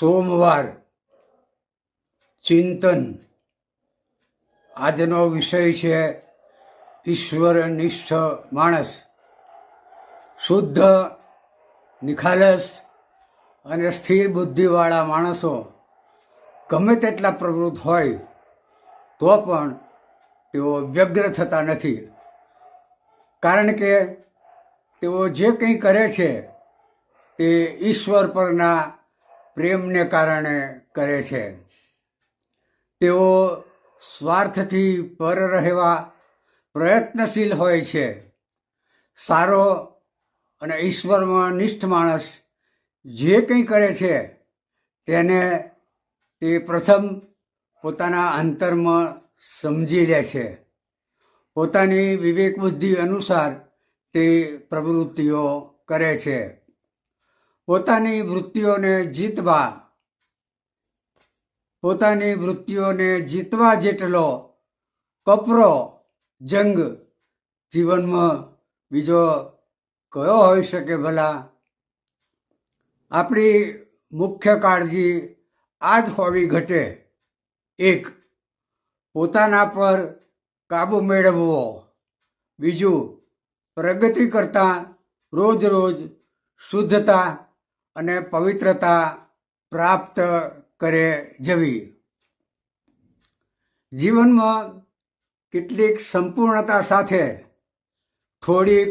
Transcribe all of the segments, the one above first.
સોમવાર ચિંતન. આજનો વિષય છે ઈશ્વરનિષ્ઠ માણસ. શુદ્ધ, નિખાલસ અને સ્થિર બુદ્ધિવાળા માણસો ગમે તેટલા પ્રવૃત્ત હોય તો પણ તેઓ વ્યગ્ર થતા નથી. કારણ કે તેઓ જે કંઈ કરે છે તે ઈશ્વર પરના પ્રેમને કારણે કરે છે. તેઓ સ્વાર્થથી પર રહેવા પ્રયત્નશીલ હોય છે. સારો અને ઈશ્વરમાં નિષ્ઠ માણસ જે કંઈ કરે છે, તેને તે પ્રથમ પોતાના અંતરમાં સમજી લે છે. પોતાની વિવેક બુદ્ધિ અનુસાર તે પ્રવૃત્તિઓ કરે છે. પોતાની વૃત્તિઓને જીતવા, પોતાની વૃત્તિઓને જીતવા જેટલો કપરો જંગ જીવનમાં બીજો કયો હોઈ શકે ભલા? આપણી મુખ્ય કાળજી આ જ હોવી ઘટે. એક, પોતાના પર કાબુ મેળવવો. બીજું, પ્રગતિ કરતાં રોજ રોજ શુદ્ધતા અને પવિત્રતા પ્રાપ્ત કરે જવી. જીવનમાં કેટલીક સંપૂર્ણતા સાથે થોડીક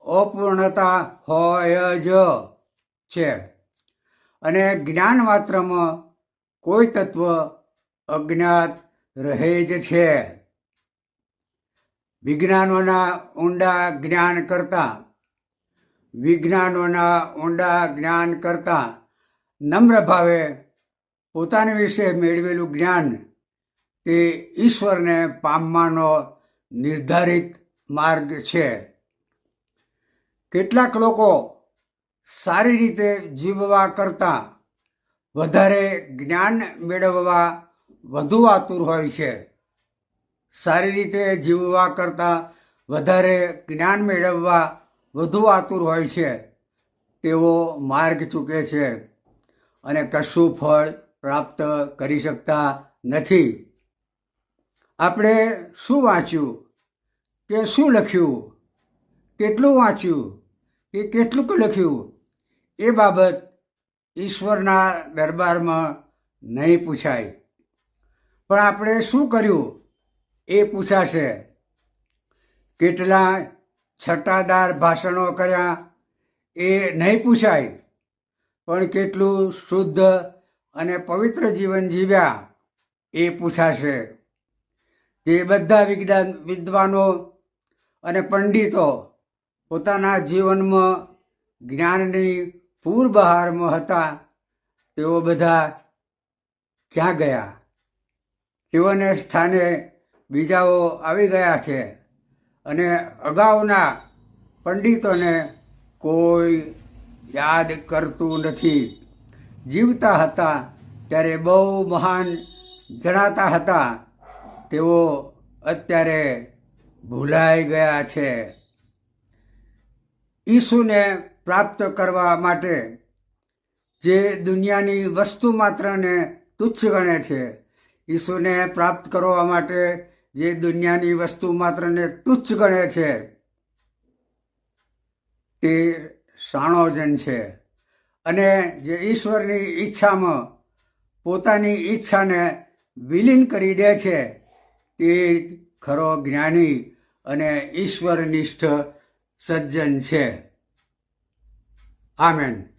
અપૂર્ણતા હોય જ છે. અને જ્ઞાન માત્રમાં કોઈ તત્વ અજ્ઞાત રહે જ છે. વિજ્ઞાનોના ઊંડા જ્ઞાન કરતાં વિજ્ઞાનોના ઊંડા જ્ઞાન કરતાં નમ્ર ભાવે પોતાને વિશે મેળવેલું જ્ઞાન તે ઈશ્વરને પામવાનો નિર્ધારિત માર્ગ છે. કેટલાક લોકો સારી રીતે જીવવા કરતાં વધારે જ્ઞાન મેળવવા વધુ આતુર હોય છે. સારી રીતે જીવવા કરતાં વધારે જ્ઞાન મેળવવા વધુ આતુર હોય છે, તેઓ માર્ગ ચૂકે છે અને કશું ફળ પ્રાપ્ત કરી શકતા નથી. આપણે શું વાંચ્યું કે શું લખ્યું? કેટલું વાંચ્યું કે કેટલું લખ્યું? એ બાબત ઈશ્વરના દરબારમાં નહીં પૂછાય. પણ આપણે શું કર્યું? એ પૂછાશે. કેટલા છટાદાર ભાષણો કર્યા એ નહીં પૂછાય. પણ કેટલું શુદ્ધ અને પવિત્ર જીવન જીવ્યા એ પૂછાશે. જે બધા વિજ્ઞાન વિદ્વાનો અને પંડિતો પોતાના જીવનમાં જ્ઞાનની પૂરબહારમાં હતા, તેઓ બધા ક્યાં ગયા? તેઓને સ્થાને બીજાઓ આવી ગયા છે. અને અગાઉના પંડિતોને કોઈ યાદ કરતું નથી. જીવતા હતા ત્યારે બહુ મહાન જણાતા હતા. તેઓ અત્યારે ભૂલાઈ ગયા છે. ઈસુને પ્રાપ્ત કરવા માટે જે દુનિયાની વસ્તુ માત્રને તુચ્છ ગણે છે, ઈસુને પ્રાપ્ત કરવા માટે જે દુનિયાની વસ્તુ માત્રને તુચ્છ ગણે છે, તે સાણોજન છે. અને જે ઈશ્વરની ઈચ્છામાં પોતાની ઈચ્છાને વિલીન કરી દે છે, તે ખરો જ્ઞાની અને ઈશ્વરનિષ્ઠ સજ્જન છે. આમેન.